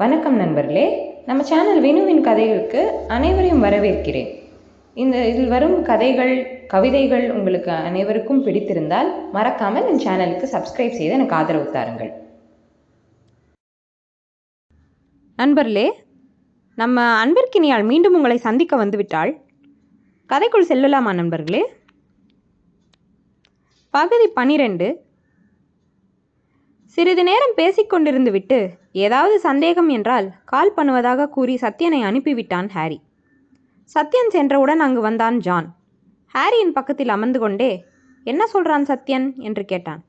வணக்கம் நண்பர்களே. நம்ம சேனல் வினுவின் கதைகளுக்கு அனைவரையும் வரவேற்கிறேன். இந்த இதில் வரும் கதைகள் கவிதைகள் உங்களுக்கு அனைவருக்கும் பிடித்திருந்தால் மறக்காமல் என் சேனலுக்கு சப்ஸ்கிரைப் செய்து எனக்கு ஆதரவு தாருங்கள். நண்பர்களே நம்ம அன்பிற்கினியால் மீண்டும் உங்களை சந்திக்க வந்துவிட்டாள் கதைக்குள் செல்லலாமா நண்பர்களே? பகுதி பனிரெண்டு. சிறிது நேரம் பேசிக்கொண்டிருந்து விட்டு ஏதாவது சந்தேகம் என்றால் கால் பண்ணுவதாக கூறி சத்யனை அனுப்பிவிட்டான் ஹாரி. சத்யன் சென்றவுடன் அங்கு வந்தான் ஜான். ஹாரியின் பக்கத்தில் அமர்ந்து கொண்டே என்ன சொல்றான் சத்யன்? என்று கேட்டான்.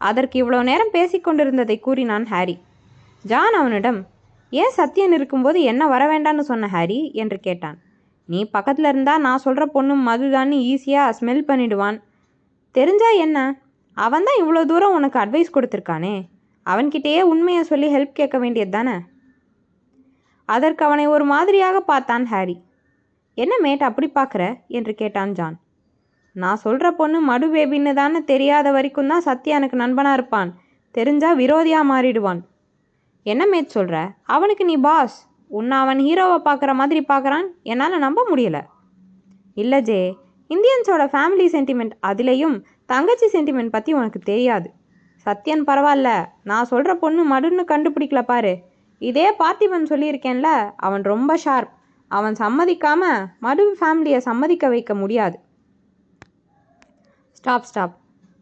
அதற்கு இவ்வளோ நேரம் பேசிக்கொண்டிருந்ததை கூறினான் ஹாரி. ஜான் அவனிடம் ஏன் சத்யன் இருக்கும்போது என்ன வர வேண்டான்னு சொன்ன ஹாரி? என்று கேட்டான். நீ பக்கத்தில் இருந்தா நான் சொல்கிற பொண்ணும் மதுதான்னு ஈஸியாக ஸ்மெல் பண்ணிடுவான். தெரிஞ்சா என்ன? அவன் தான் இவ்வளோ தூரம் உனக்கு அட்வைஸ் கொடுத்துருக்கானே? அவன்கிட்டயே உண்மையை சொல்லி ஹெல்ப் கேட்க வேண்டியது தானே? அதற்கு அவனை ஒரு மாதிரியாக பார்த்தான் ஹாரி. என்ன மேட் அப்படி பார்க்குற? என்று கேட்டான் ஜான். நான் சொல்கிற பொண்ணு மடு பேபின்னு தானே தெரியாத வரைக்கும் தான் சத்யா எனக்கு நண்பனாக இருப்பான். தெரிஞ்சா விரோதியாக மாறிடுவான். என்ன மேட் சொல்கிற அவனுக்கு நீ பாஸ் உன்னை அவன் ஹீரோவை பார்க்குற மாதிரி பார்க்குறான். என்னால் நம்ப முடியல. இல்லை ஜே. இந்தியன்ஸோட ஃபேமிலி சென்டிமெண்ட் அதுலேயும் தங்கச்சி சென்டிமெண்ட் பற்றி உனக்கு தெரியாது. சத்யன் பரவாயில்ல நான் சொல்கிற பொண்ணு மடுன்னு கண்டுபிடிக்கல பாரு. இதே பார்த்திபன் சொல்லியிருக்கேன்ல அவன் ரொம்ப ஷார்ப் அவன் சம்மதிக்காம மடு ஃபேமிலியை சம்மதிக்க வைக்க முடியாது. ஸ்டாப் ஸ்டாப்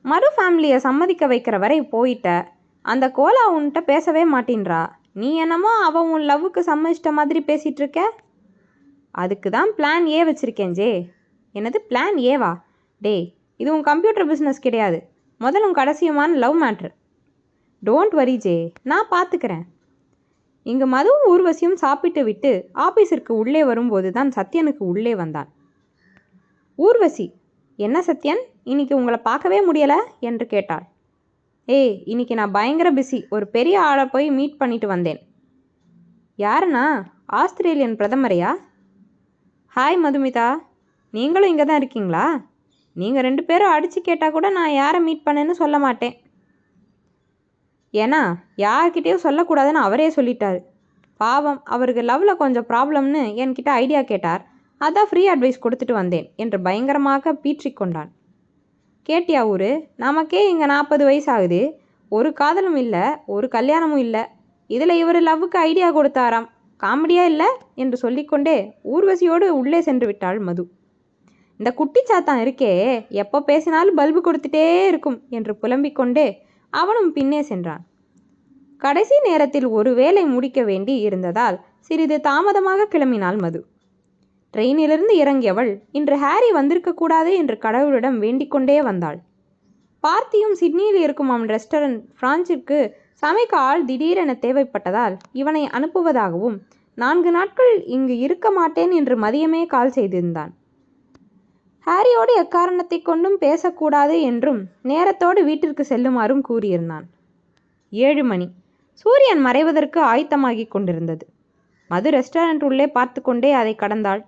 மறு ஃபேமிலியை சம்மதிக்க வைக்கிற வரை போயிட்ட. அந்த கோலா உன்கிட்ட பேசவே மாட்டின்றா. நீ என்னமோ அவன் உன் லவ்வுக்கு சம்மதிச்சிட்ட மாதிரி பேசிகிட்டு இருக்க? அதுக்கு தான் பிளான் ஏ வச்சுருக்கேன் ஜே. என்னது பிளான் ஏவா டேய் இது உன் கம்ப்யூட்டர் பிஸ்னஸ் கிடையாது. முதலும் கடைசியுமான லவ் மேட்ரு டோன்ட் வரி ஜே. நான் பார்த்துக்கிறேன் இங்கு மதுவும் ஊர்வசியும் சாப்பிட்டு விட்டு ஆபீஸிற்கு உள்ளே வரும்போது தான் சத்யனுக்கு உள்ளே வந்தான். ஊர்வசி என்ன சத்யன்? இன்னைக்கு உங்களை பார்க்கவே முடியல? என்று கேட்டாள். ஏய் இன்னைக்கு நான் பயங்கர பிஸி ஒரு பெரிய ஆளை போய் மீட் பண்ணிட்டு வந்தேன். யாருண்ணா? ஆஸ்திரேலியன் பிரதமரையா? ஹாய் மதுமிதா. நீங்களும் இங்கே தான் இருக்கீங்களா? நீங்கள் ரெண்டு பேரும் அடித்து கேட்டால் கூட நான் யாரை மீட் பண்ணேன்னு சொல்ல மாட்டேன். ஏன்னா யார்கிட்டேயும் சொல்லக்கூடாதுன்னு அவரே சொல்லிட்டார். பாவம் அவருக்கு லவ்வில் கொஞ்சம் ப்ராப்ளம்னு என்கிட்ட ஐடியா கேட்டார். அதான் ஃப்ரீ அட்வைஸ் கொடுத்துட்டு வந்தேன் என்று பயங்கரமாக பீற்றிக் கொண்டான். கேட்டியா ஊரு? நமக்கே இங்கே நாற்பது வயசு ஆகுது ஒரு காதலும் இல்லை ஒரு கல்யாணமும் இல்லை. இதில் இவர் லவ்வுக்கு ஐடியா கொடுத்தாராம். காமெடியா இல்லை? என்று சொல்லிக்கொண்டே ஊர்வசியோடு உள்ளே சென்று விட்டாள் மது. இந்த குட்டி சாத்தான் இருக்கே எப்போ பேசினாலும் பல்பு கொடுத்துட்டே இருக்கும் என்று புலம்பிக் கொண்டே அவனும் பின்னே சென்றான். கடைசி நேரத்தில் ஒரு வேலை முடிக்க வேண்டி இருந்ததால் சிறிது தாமதமாக கிளம்பினாள் மது. ட்ரெயினிலிருந்து இறங்கியவள் இன்று ஹாரி வந்திருக்க கூடாது என்று கடவுளிடம் வேண்டிக்கொண்டே வந்தாள். பார்த்தியும் சிட்னியில் இருக்கும் அவன் ரெஸ்டாரண்ட் பிரான்சிற்கு சமைக்க ஆள் திடீரென தேவைப்பட்டதால் இவனை அனுப்புவதாகவும் நான்கு நாட்கள் இங்கு இருக்க மாட்டேன் என்று மதியமே கால் செய்திருந்தான். ஹாரியோடு எக்காரணத்தை கொண்டும் பேசக்கூடாது என்றும் நேரத்தோடு வீட்டிற்கு செல்லுமாறும் கூறியிருந்தான். ஏழு மணி. சூரியன் மறைவதற்கு ஆயத்தமாகிக் கொண்டிருந்தது. மது ரெஸ்டாரண்ட் உள்ளே பார்த்து கொண்டே அதை கடந்தாள்.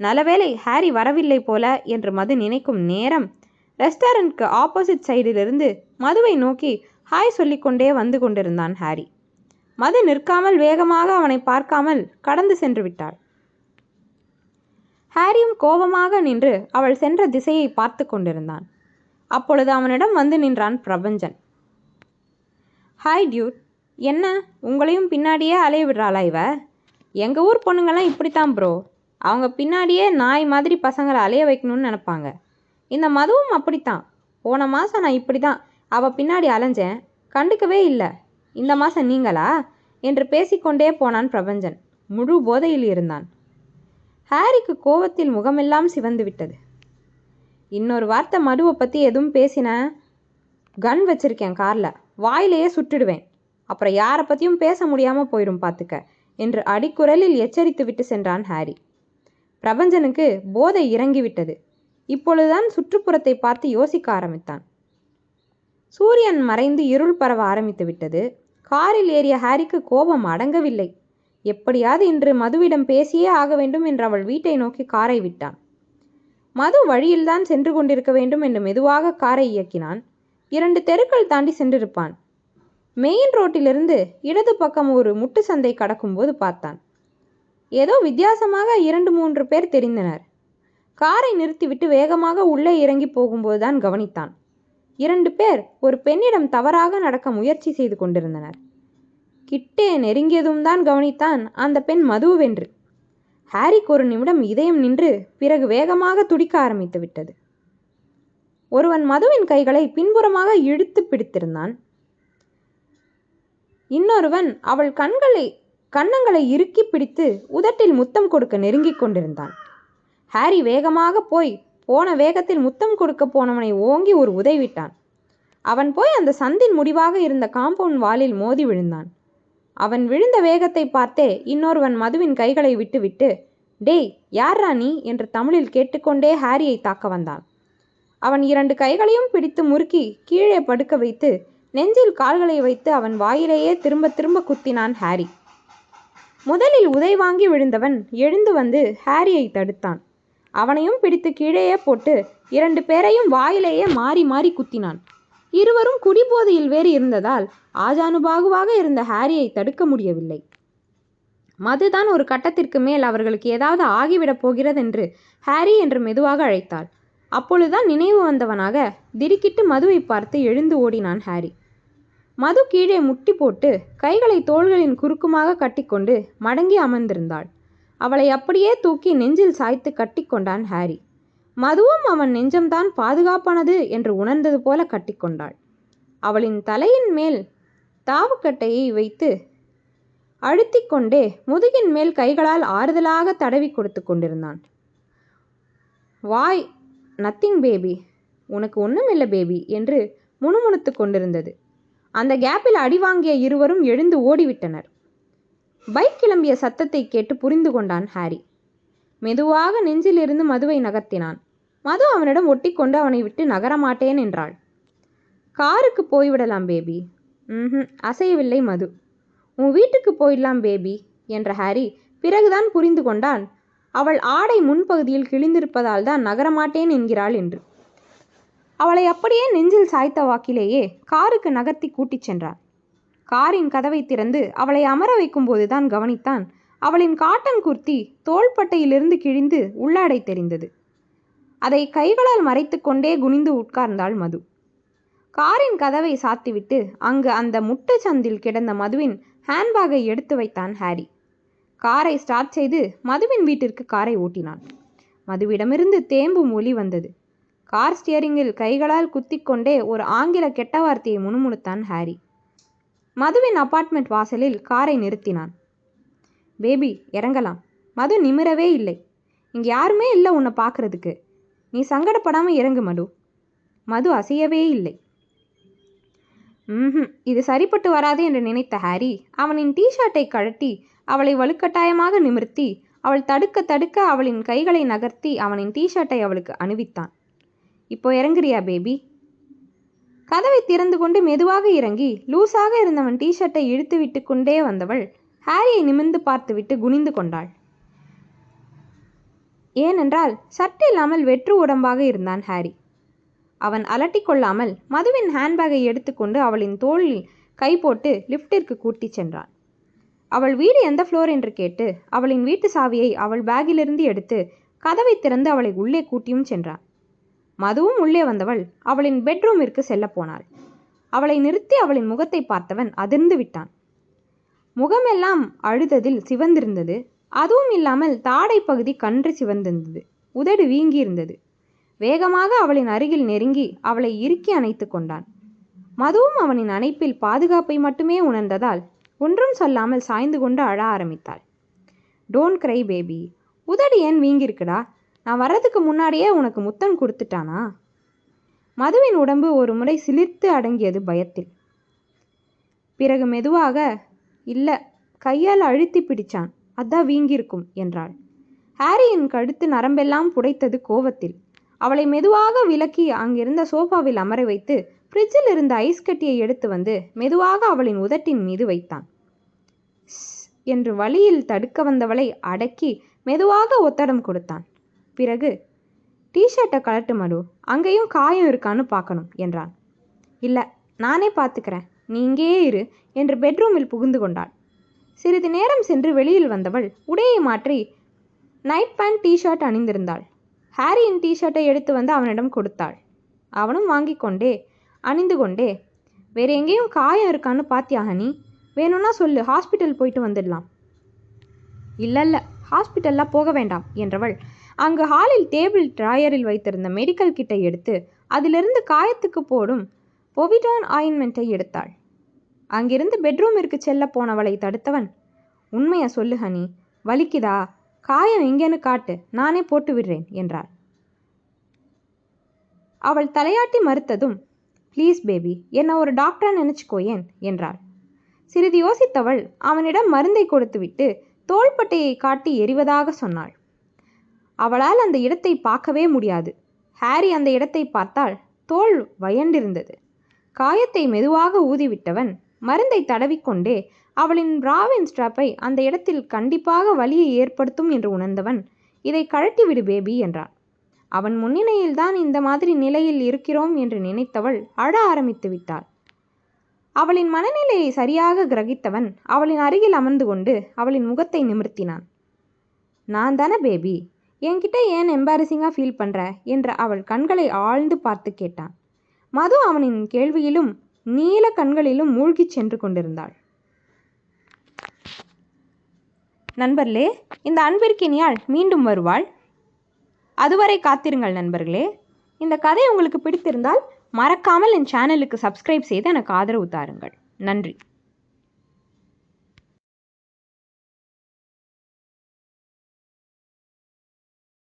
நல்லவேளை ஹாரி வரவில்லை போல என்று மது நினைக்கும் நேரம் ரெஸ்டாரண்ட்க்கு ஆப்போசிட் சைடிலிருந்து மதுவை நோக்கி ஹாய் சொல்லிக்கொண்டே வந்து கொண்டிருந்தான் ஹாரி. மது நிற்காமல் வேகமாக அவனை பார்க்காமல் கடந்து சென்று விட்டாள். ஹாரியும் கோபமாக நின்று அவள் சென்ற திசையை பார்த்து கொண்டிருந்தான். அப்பொழுது அவனிடம் வந்து நின்றான் பிரபஞ்சன். Hi Dude. என்ன உங்களையும் பின்னாடியே அலைய விடுறாளா இவ? எங்கள் ஊர் பொண்ணுங்கள்லாம் இப்படித்தான் ப்ரோ அவங்க பின்னாடியே நாய் மாதிரி பசங்களை அலைய வைக்கணும்னு நினப்பாங்க. இந்த மதுவும் அப்படித்தான். போன மாதம் நான் இப்படி தான் அவள் பின்னாடி அலைஞ்சேன். கண்டுக்கவே இல்லை. இந்த மாதம் நீங்களா? என்று பேசிக்கொண்டே போனான் பிரபஞ்சன். முழு போதையில் இருந்தான். ஹாரிக்கு கோவத்தில் முகமெல்லாம் சிவந்து விட்டது இன்னொரு வார்த்தை மடுவை பற்றி எதுவும் பேசின கன் வச்சிருக்கேன் காரில். வாயிலேயே சுட்டுடுவேன் அப்புறம் யாரை பற்றியும் பேச முடியாமல் போயிடும் பார்த்துக்க என்று அடிக்குரலில் எச்சரித்து விட்டு சென்றான் ஹாரி. பிரபஞ்சனுக்கு போதை இறங்கிவிட்டது. இப்பொழுதுதான் சுற்றுப்புறத்தை பார்த்து யோசிக்க ஆரம்பித்தான். சூரியன் மறைந்து இருள் பரவ ஆரம்பித்து விட்டது. காரில் ஏறிய ஹாரிக்கு கோபம் அடங்கவில்லை. எப்படியாவது இன்று மதுவிடம் பேசியே ஆக வேண்டும் என்று அவள் வீட்டை நோக்கி காரை விட்டான். மது வழியில்தான் சென்று கொண்டிருக்க வேண்டும் என்று மெதுவாக காரை இயக்கினான். இரண்டு தெருக்கள் தாண்டி சென்றிருப்பான். மெயின் ரோட்டிலிருந்து இடது பக்கம் ஒரு முட்டு சந்தை கடக்கும்போது பார்த்தான். ஏதோ வித்தியாசமாக இரண்டு மூன்று பேர் தெரிந்தனர். காரை நிறுத்திவிட்டு வேகமாக உள்ளே இறங்கி போகும்போதுதான் கவனித்தான். இரண்டு பேர் ஒரு பெண்ணிடம் தவறாக நடக்க முயற்சி செய்து கொண்டிருந்தனர். கிட்டே நெருங்கியதும் தான் கவனித்தான் அந்த பெண் மதுவென்று ஹாரிக்கு ஒரு நிமிடம் இதயம் நின்று பிறகு வேகமாக துடிக்க ஆரம்பித்து விட்டது. ஒருவன் மதுவின் கைகளை பின்புறமாக இழுத்து பிடித்திருந்தான். இன்னொருவன் அவள் கண்களை கன்னங்களை இறுக்கி பிடித்து உதட்டில் முத்தம் கொடுக்க நெருங்கிக் கொண்டிருந்தான். ஹாரி வேகமாக போய் போன வேகத்தில் முத்தம் கொடுக்க போனவனை ஓங்கி ஒரு உதைவிட்டான் அவன் போய் அந்த சந்தின் முடிவாக இருந்த காம்பவுண்ட் வாலில் மோதி விழுந்தான். அவன் விழுந்த வேகத்தை பார்த்தே இன்னொருவன் மதுவின் கைகளை விட்டுவிட்டு டேய் யார்ரா நீ? என்று தமிழில் கேட்டுக்கொண்டே ஹாரியை தாக்க வந்தான். அவன் இரண்டு கைகளையும் பிடித்து முறுக்கி கீழே படுக்க வைத்து நெஞ்சில் கால்களை வைத்து அவன் வாயிலேயே திரும்ப திரும்ப குத்தினான் ஹாரி. முதலில் உதை வாங்கி விழுந்தவன் எழுந்து வந்து ஹாரியை தடுத்தான். அவனையும் பிடித்து கீழேயே போட்டு இரண்டு பேரையும் வாயிலேயே மாறி மாறி குத்தினான். இருவரும் குடிபோதையில் வேறு இருந்ததால் ஆஜானுபாகுவாக இருந்த ஹாரியை தடுக்க முடியவில்லை. மதுதான் ஒரு கட்டத்திற்கு மேல் அவர்களுக்கு ஏதாவது ஆகிவிடப் போகிறதென்று ஹாரி என்று மெதுவாக அழைத்தாள். அப்பொழுதுதான் நினைவு வந்தவனாக திடுக்கிட்டு மதுவை பார்த்து எழுந்து ஓடினான் ஹாரி. மது கீழே முட்டி போட்டு கைகளை தோள்களின் குறுக்குமாக கட்டிக்கொண்டு மடங்கி அமர்ந்திருந்தாள். அவளை அப்படியே தூக்கி நெஞ்சில் சாய்த்து கட்டிக்கொண்டான் ஹாரி. மதுவும் அவன் நெஞ்சம்தான் பாதுகாப்பானது என்று உணர்ந்தது போல கட்டிக்கொண்டாள். அவளின் தலையின் மேல் தாவுக்கட்டையை வைத்து அழுத்திக்கொண்டே முதுகின் மேல் கைகளால் ஆறுதலாக தடவி கொடுத்து கொண்டிருந்தான். வாய் நத்திங் பேபி உனக்கு ஒன்றும் இல்லை பேபி என்று முணுமுணுத்து கொண்டிருந்தது. அந்த கேப்பில் அடி வாங்கிய இருவரும் எழுந்து ஓடிவிட்டனர். பைக் கிளம்பிய சத்தத்தை கேட்டு புரிந்து கொண்டான் ஹாரி. மெதுவாக நெஞ்சிலிருந்து மதுவை நகர்த்தினான். மது அவனிடம் ஒட்டிக்கொண்டு அவனை விட்டு நகரமாட்டேன் என்றாள். காருக்கு போய்விடலாம் பேபி. ம் அசையவில்லை மது. உன் வீட்டுக்கு போயிடலாம் பேபி என்ற ஹாரி பிறகுதான் புரிந்து கொண்டான். அவள் ஆடை முன்பகுதியில் கிழிந்திருப்பதால் தான் நகரமாட்டேன் என்கிறாள் என்று. அவளை அப்படியே நெஞ்சில் சாய்த்த வாக்கிலேயே காருக்கு நகர்த்தி கூட்டிச் சென்றான் காரின் கதவை திறந்து அவளை அமர வைக்கும்போதுதான் கவனித்தான் அவளின் காட்டன் குர்த்தி தோள்பட்டையிலிருந்து கிழிந்து உள்ளாடை தெரிந்தது. அதை கைகளால் மறைத்து கொண்டே குனிந்து உட்கார்ந்தாள் மது. காரின் கதவை சாத்திவிட்டு அங்கு அந்த முட்டு சந்தில் கிடந்த மதுவின் ஹேண்ட்பேக்கை எடுத்து வைத்தான் ஹாரி. காரை ஸ்டார்ட் செய்து மதுவின் வீட்டிற்கு காரை ஓட்டினான். மதுவிடமிருந்து தேம்பும் ஒலி வந்தது. கார் ஸ்டியரிங்கில் கைகளால் குத்திக்கொண்டே ஒரு ஆங்கில கெட்ட வார்த்தையை முணுமுணுத்தான் ஹாரி. மதுவின் அபார்ட்மெண்ட் வாசலில் காரை நிறுத்தினான். பேபி இறங்கலாம். மது நிமிரவே இல்லை. இங்கே யாருமே இல்லை உன்னை பார்க்கறதுக்கு. நீ சங்கடப்படாமல் இறங்கு மது. மது அசையவே இல்லை. ம் இது சரிப்பட்டு வராது என்று நினைத்த ஹாரி அவனின் டீஷர்ட்டை கழட்டி அவளை வலுக்கட்டாயமாக நிமிர்த்தி அவள் தடுக்க தடுக்க அவளின் கைகளை நகர்த்தி அவனின் டீஷர்ட்டை அவளுக்கு அணிவித்தான். இப்போ இறங்குறியா பேபி? கதவை திறந்து கொண்டு மெதுவாக இறங்கி லூஸாக இருந்தவன் டீஷர்ட்டை இழுத்து விட்டு கொண்டே வந்தவள் ஹாரியை நிமிர்ந்து பார்த்துவிட்டு குனிந்து கொண்டாள். ஏனென்றால் சட்டில்லாமல் வெற்று உடம்பாக இருந்தான் ஹாரி. அவன் அலட்டிக் கொள்ளாமல் மதுவின் ஹேண்ட்பேக்கை எடுத்துக்கொண்டு அவளின் தோளில் கை போட்டு லிஃப்டிற்கு கூட்டிச் சென்றான். அவள் வீடு எந்த ஃப்ளோர் என்று கேட்டு அவளின் வீட்டு சாவியை அவள் பேக்கிலிருந்து எடுத்து கதவை திறந்து அவளை உள்ளே கூட்டியும் சென்றான். மதுவும் உள்ளே வந்தவள் அவளின் பெட்ரூமிற்கு செல்லப் போனாள். அவளை நிறுத்தி அவளின் முகத்தை பார்த்தவன் அதிர்ந்து விட்டான். முகமெல்லாம் அழுததில் சிவந்திருந்தது. அதுவும் இல்லாமல் தாடை பகுதி கன்று சிவந்திருந்தது. உதடு வீங்கியிருந்தது. வேகமாக அவளின் அருகில் நெருங்கி அவளை இறுக்கி அணைத்து கொண்டான். மதுவும் அவனின் அணைப்பில் பாதுகாப்பை மட்டுமே உணர்ந்ததால் ஒன்றும் சொல்லாமல் சாய்ந்து கொண்டு அழ ஆரம்பித்தாள். டோன்ட் கிரை பேபி உதடு ஏன் வீங்கியிருக்குடா? நான் வர்றதுக்கு முன்னாடியே உனக்கு முத்தம் கொடுத்துட்டானா? மதுவின் உடம்பு ஒரு முறை சிலிர்த்து அடங்கியது பயத்தில். பிறகு மெதுவாக இல்லை கையால் அழுத்தி பிடிச்சான். அதான் வீங்கியிருக்கும் என்றாள். ஹாரியின் கழுத்து நரம்பெல்லாம் புடைத்தது கோவத்தில். அவளை மெதுவாக விலக்கி அங்கிருந்த சோஃபாவில் அமர வைத்து ஃப்ரிட்ஜில் இருந்த ஐஸ் கட்டியை எடுத்து வந்து மெதுவாக அவளின் உதட்டின் மீது வைத்தான். "ஸ்" என்று வழியில் தடுக்க வந்தவளை அடக்கி மெதுவாக ஒத்தடம் கொடுத்தான். பிறகு டிஷர்ட்டை கலட்டு மடு அங்கேயும் காயம் இருக்கான்னு பார்க்கணும் என்றான். இல்லை நானே பார்த்துக்கிறேன். நீ இங்கேயே இரு என்று பெட்ரூமில் புகுந்து கொண்டாள். சிறிது நேரம் சென்று வெளியில் வந்தவள் உடையை மாற்றி நைட் பேண்ட் டிஷர்ட் அணிந்திருந்தாள். ஹாரியின் டிஷர்ட்டை எடுத்து வந்து அவனிடம் கொடுத்தாள். அவனும் வாங்கி கொண்டே அணிந்து கொண்டே வேற எங்கேயும் காயம் இருக்கான்னு பாத்தியா ஹனி? வேணும்னா சொல்லு ஹாஸ்பிட்டல் போயிட்டு வந்துடலாம். இல்லை இல்லை ஹாஸ்பிட்டல்லாம் போக வேண்டாம் என்றவள் அங்கு ஹாலில் டேபிள் ட்ராயரில் வைத்திருந்த மெடிக்கல் கிட்டை எடுத்து அதிலிருந்து காயத்துக்கு போடும் பொவிடான் ஆயின்மெண்ட்டை எடுத்தாள். அங்கிருந்து பெட்ரூமிற்கு செல்ல போனவளை தடுத்தவன். உண்மையை சொல்லு ஹனி. வலிக்குதா? காயம் எங்கேன்னு காட்டு. நானே போட்டு விடுறேன் என்றாள். அவள் தலையாட்டி மறுத்ததும் ப்ளீஸ் பேபி என்னை ஒரு டாக்டரா நினச்சிக்கோயேன் என்றாள். சிறிது யோசித்தவள் அவனிடம் மருந்தை கொடுத்துவிட்டு தோள்பட்டையை காட்டி எறிவதாக சொன்னாள். அவளால் அந்த இடத்தை பார்க்கவே முடியாது. ஹாரி அந்த இடத்தை பார்த்தால் தோல் வயண்டிருந்தது. காயத்தை மெதுவாக ஊதிவிட்டவன் மருந்தை தடவிக்கொண்டே அவளின் பிராவின் ஸ்ட்ராப்பை அந்த இடத்தில் கண்டிப்பாக வலியை ஏற்படுத்தும் என்று உணர்ந்தவன் இதை கழட்டி விடு பேபி என்றான். அவன் முன்னிலையில்தான் இந்த மாதிரி நிலையில் இருக்கிறோம் என்று நினைத்தவள் அழ ஆரம்பித்து விட்டாள். அவளின் மனநிலையை சரியாக கிரகித்தவன் அவளின் அருகில் அமர்ந்து கொண்டு அவளின் முகத்தை நிமிர்த்தினான். நான் தானே பேபி என்கிட்ட ஏன் எம்பாரசிங்காக ஃபீல் பண்ணுற என்ற அவள் கண்களை ஆழ்ந்து பார்த்து கேட்டான். மது அவனின் கேள்வியிலும் நீல கண்களிலும் மூழ்கிச் சென்று கொண்டிருந்தாள். நண்பர்களே இந்த அன்பிற்கினியால் மீண்டும் வருவாள். அதுவரை காத்திருங்கள் நண்பர்களே. இந்த கதை உங்களுக்கு பிடித்திருந்தால் மறக்காமல் என் சேனலுக்கு சப்ஸ்கிரைப் செய்து எனக்கு ஆதரவு தாருங்கள். நன்றி.